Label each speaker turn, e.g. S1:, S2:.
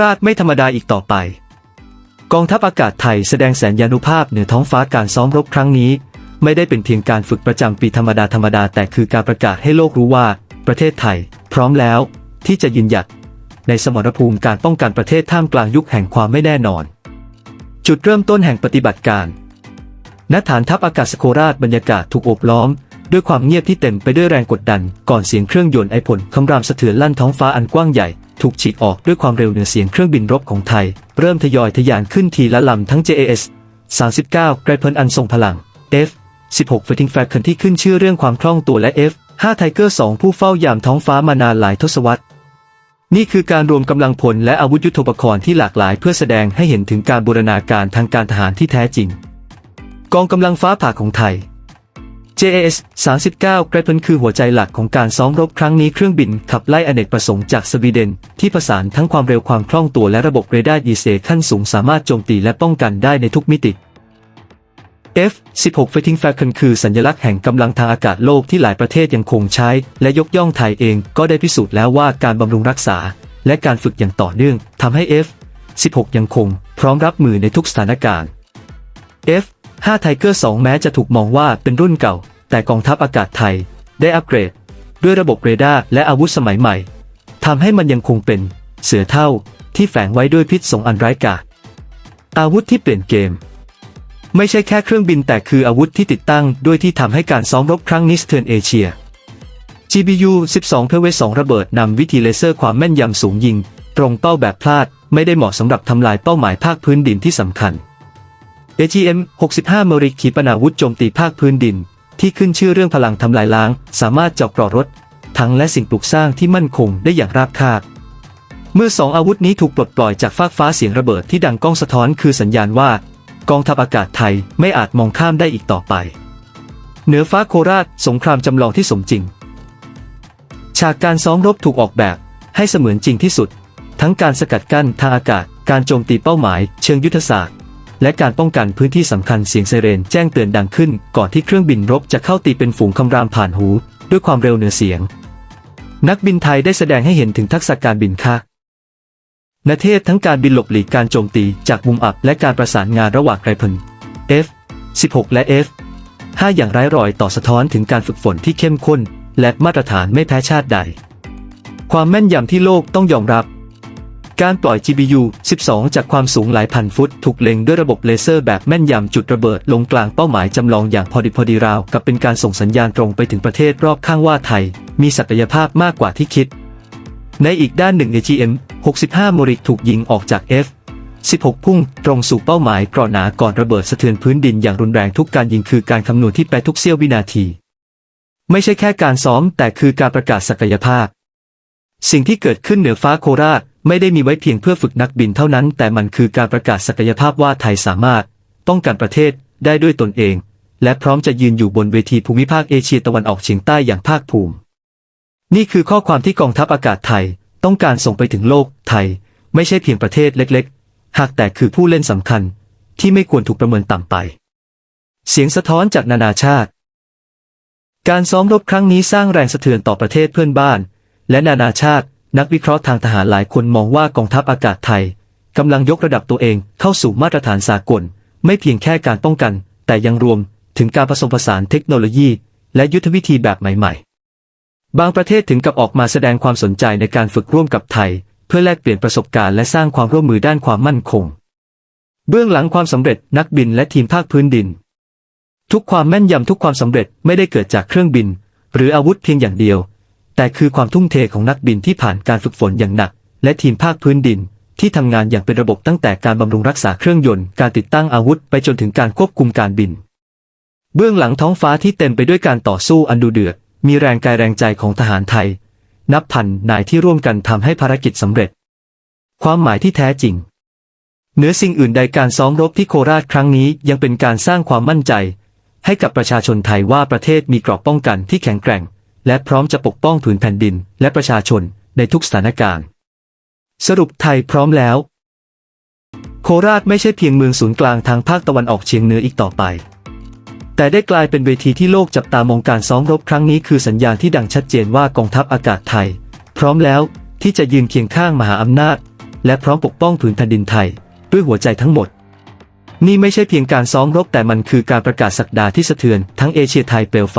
S1: ราชไม่ธรรมดาอีกต่อไป กองทัพอากาศไทยแสดงแสนยานุภาพเหนือท้องฟ้าการซ้อมรบครั้งนี้ ไม่ได้เป็นเพียงการฝึกประจำปีธรรมดาธรรมดาแต่คือการประกาศให้โลกรู้ว่า ประเทศไทย พร้อมแล้วที่จะยืนหยัด ในสมรภูมิการป้องกันประเทศท่ามกลางยุคแห่งความไม่แน่นอน จุดเริ่มต้นแห่งปฏิบัติการณฐานทัพอากาศโคราชบรรยากาศถูกโอบล้อม ด้วยความเงียบที่เต็มไปด้วยแรงกดดัน ก่อนเสียงเครื่องยนต์ไอผลคำรามสะเทือนลั่นท้องฟ้าอันกว้างใหญ่ ถูกฉีกออกด้วยความเร็วเหนือเสียงเครื่องบินรบของไทย เริ่มทยอยทะยานขึ้นทีละลำทั้ง JAS 39ไกรเพลนอันทรงพลัง F 16 Fighting Falcon ที่ขึ้นชื่อเรื่องความคล่องตัวและ F 5 Tiger 2 ผู้เฝ้ายามท้องฟ้ามานานหลายทศวรรษ นี่คือการรวมกำลังพลและอาวุธยุทโธปกรณ์ที่หลากหลายเพื่อแสดงให้เห็นถึงการบูรณาการทางการทหารที่แท้จริง กองกำลังฟ้าผ่าของไทย JAS 39ไกรเพนคือหัวใจหลักของการซ้อมรบครั้งนี้เครื่องบินขับไล่อเนกประสงค์จากสวีเดน ที่ผสานทั้งความเร็วความคล่องตัวและระบบเรดาร์ดีเซขั้นสูงสามารถโจมตีและป้องกันได้ในทุกมิติ F 16 Fighting Falcon คือสัญลักษณ์แห่งกำลังทางอากาศโลกที่หลายประเทศยังคงใช้ และยกย่องไทยเองก็ได้พิสูจน์แล้วว่าการบำรุงรักษา และการฝึกอย่างต่อเนื่องทำให้ F 16 ยังคง พร้อมรับมือในทุกสถานการณ์ F 5 Tiger 2 แม้จะถูกมองว่าเป็นรุ่นเก่า แต่กองทัพอากาศไทยได้อัปเกรด ด้วยระบบเรดาร์และอาวุธสมัยใหม่ทำให้มันยังคงเป็นเสือเท่าที่แฝงไว้ด้วยพิษสงอันร้ายกาจอาวุธที่เปลี่ยนเกม ไม่ใช่แค่เครื่องบินแต่คืออาวุธที่ติดตั้ง ด้วยที่ทำให้การซ้อมรบครั้งนี้สะเทือนเอเชีย GBU 12 p v 2ระเบิดนำวิธีเลเซอร์ความแม่นยำสูงยิง ตรงเป้าแบบพลาดไม่ได้เหมาะสำหรับทำลายเป้าหมายภาคพื้นดินที่สำคัญ AGM 65เมริกขีปนาวุธโจมตีภาคพื้นดิน ที่ขึ้นชื่อเรื่องพลังทำลายล้าง สามารถเจาะกรอรถทั้งและสิ่งปลูกสร้างที่มั่นคงได้อย่างราบคาบเมื่อสองอาวุธนี้ถูกปลดปล่อยจากฟากฟ้าเสียงระเบิดที่ดังก้องสะท้อนคือสัญญาณว่า กองทัพอากาศไทยไม่อาจมองข้ามได้อีกต่อไป เหนือฟ้าโคราชสงครามจำลองที่สมจริง ฉากการซ้อมรบถูกออกแบบให้เสมือนจริงที่สุด ทั้งการสกัดกั้นทางอากาศ การโจมตีเป้าหมาย เชิงยุทธศาสตร์ และการป้องกันพื้นที่สำคัญเสียงไซเรนแจ้งเตือนดังขึ้น ก่อนที่เครื่องบินรบจะเข้าตีเป็นฝูงคำรามผ่านหู ด้วยความเร็วเหนือเสียง นักบินไทยได้แสดงให้เห็นถึงทักษะการบินค่ะนเทศทั้งการบินหลบหลีกการโจมตีจากมุมอับและการประสานงานระหว่างไรเพิล F 16 และ F 5อย่างไร้รอยต่อสะท้อนถึงการฝึกฝนที่เข้มข้น และมาตรฐานไม่แพ้ชาติใด ความแม่นยำที่โลกต้องยอมรับ การปล่อย GBU 12 จากความสูงหลายพันฟุต ถูกเล็งด้วยระบบเลเซอร์แบบแม่นยำจุดระเบิดลงกลางเป้าหมายจำลองอย่างพอดิบพอดีราว กับเป็นการส่งสัญญาณตรงไปถึงประเทศรอบข้างว่าไทย มีศักยภาพมากกว่าที่คิด ในอีกด้านหนึ่ง AGM 65โมริกถูกยิงออกจาก F 16 พุ่งตรงสู่เป้าหมายกรอหนาก่อนระเบิดสะเทือนพื้นดินอย่างรุนแรงทุกการยิงคือการคำนวณที่แปทุกเสี้ยววินาที ไม่ใช่แค่การซ้อมแต่คือการประกาศศักยภาพ สิ่งที่เกิดขึ้นเหนือฟ้าโคราช ไม่ได้มีไว้เพียงเพื่อฝึกนักบินเท่านั้น แต่มันคือการประกาศศักยภาพว่าไทยสามารถ ป้องกันประเทศได้ด้วยตนเอง และพร้อมจะยืนอยู่บนเวทีภูมิภาคเอเชียตะวันออกเฉียงใต้อย่างภาคภูมิ นี่คือข้อความที่กองทัพอากาศไทย ต้องการส่งไปถึงโลกไทย ไม่ใช่เพียงประเทศเล็กๆ หากแต่คือผู้เล่นสำคัญ ที่ไม่ควรถูกประเมินต่ำไป เสียงสะท้อนจากนานาชาติ การซ้อมรบครั้งนี้สร้างแรงสะเทือนต่อประเทศเพื่อนบ้าน และนานาชาติ นักวิเคราะห์ทางทหารหลายคนมองว่ากองทัพอากาศไทยกำลังยกระดับตัวเองเข้าสู่มาตรฐานสากล ไม่เพียงแค่การป้องกัน แต่ยังรวมถึงการผสมผสานเทคโนโลยี และยุทธวิธีแบบใหม่ ๆ บางประเทศถึงกับออกมาแสดงความสนใจในการฝึกร่วมกับไทย เพื่อแลกเปลี่ยนประสบการณ์และสร้างความร่วมมือด้านความมั่นคง เบื้องหลังความสำเร็จนักบินและทีมภาคพื้นดิน ทุกความแม่นยำทุกความสำเร็จไม่ได้เกิดจากเครื่องบิน หรืออาวุธเพียงอย่างเดียว แต่คือความทุ่มเทของนักบินที่ผ่านการฝึกฝนอย่างหนัก และทีมภาคพื้นดิน ที่ทำงานอย่างเป็นระบบตั้งแต่การบำรุงรักษาเครื่องยนต์ การติดตั้งอาวุธไปจนถึงการควบคุมการบิน เบื้องหลังท้องฟ้าที่เต็มไปด้วยการต่อสู้อันดุเดือด มีแรงกายแรงใจของทหารไทย นับพันนายที่ร่วมกันทำให้ภารกิจสำเร็จ ความหมายที่แท้จริง เหนือสิ่งอื่นใดการซ้อมรบที่โคราชครั้งนี้ยังเป็นการสร้างความมั่นใจ ให้กับประชาชนไทยว่าประเทศมีกรอบป้องกันที่แข็งแกร่ง และพร้อมจะปกป้องผืนแผ่นดินและประชาชนในทุกสถานการณ์ สรุปไทยพร้อมแล้ว โคราชไม่ใช่เพียงเมืองศูนย์กลางทางภาคตะวันออกเฉียงเหนืออีกต่อไป แต่ได้กลายเป็นเวทีที่โลกจับตามองการซ้อมรบครั้งนี้คือสัญญาณที่ดังชัดเจนว่ากองทัพอากาศไทย พร้อมแล้วที่จะยืนเคียงข้างมหาอำนาจ และพร้อมปกป้องผืนแผ่นดินไทย ด้วยหัวใจทั้งหมด นี่ไม่ใช่เพียงการซ้อมรบแต่มันคือการประกาศสักดาที่สะเทือนทั้งเอเชียไทยเปลวไฟ